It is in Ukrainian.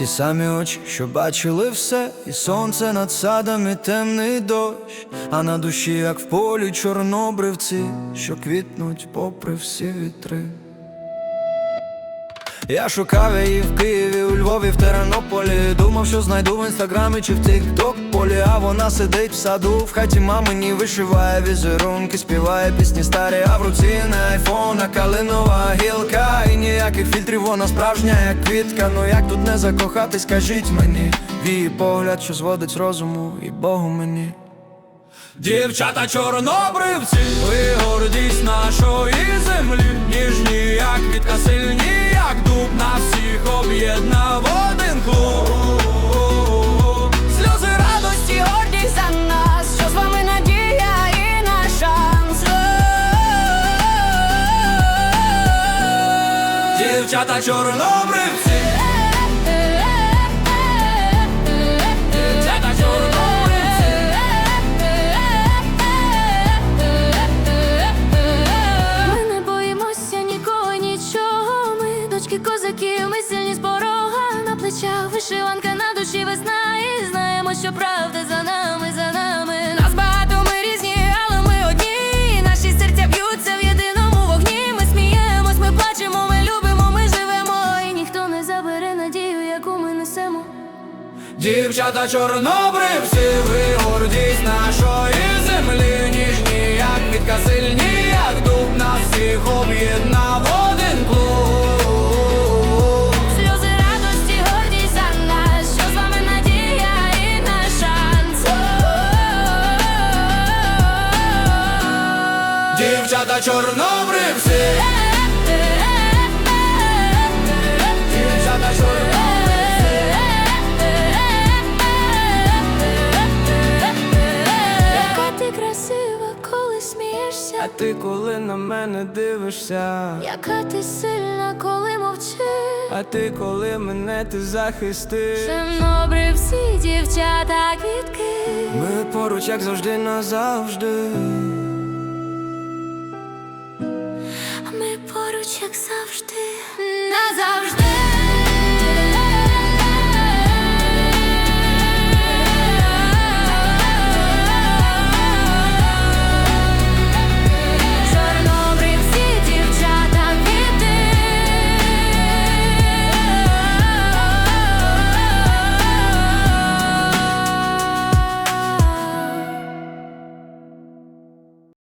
ті самі очі, що бачили все, і сонце над садами темний дощ, а на душі, як в полі, чорнобривці, що квітнуть попри всі вітри. Я шукав її в Києві, у Львові, в Тернополі. Думав, що знайду в інстаграмі чи в тік-ток полі. А вона сидить в саду, в хаті мамині вишиває візерунки, співає пісні старі, а в руці на айфона калинова гілка. І ніяких фільтрів, вона справжня, як квітка. Ну як тут не закохатись, скажіть мені. Її погляд, що зводить з розуму і Богу мені. Дівчата чорнобривці, ви гордість нашої землі, Дівчата чорнобривці, дівчата. Ми не боїмося нікого, нічого. Ми дочки козаків, ми сильні з порога на плечах, вишиванка на душі весна. І знаємо, що правда за нами, за нами. Дівчата чорнобривці, ви гордість нашої землі, ніжні, як квітка, сильні, як дуб, нас всіх об'єднав один клуб. Сльози радості, гордість за нас, що з вами надія і наш шанс. Дівчата чорнобривці, А ти коли на мене дивишся, яка ти сильна, коли мовчиш. а ти коли мене ти захистиш. Чорнобрив всі дівчата квітки. Ми поруч, як завжди, назавжди. Ми поруч, як завжди, назавжди.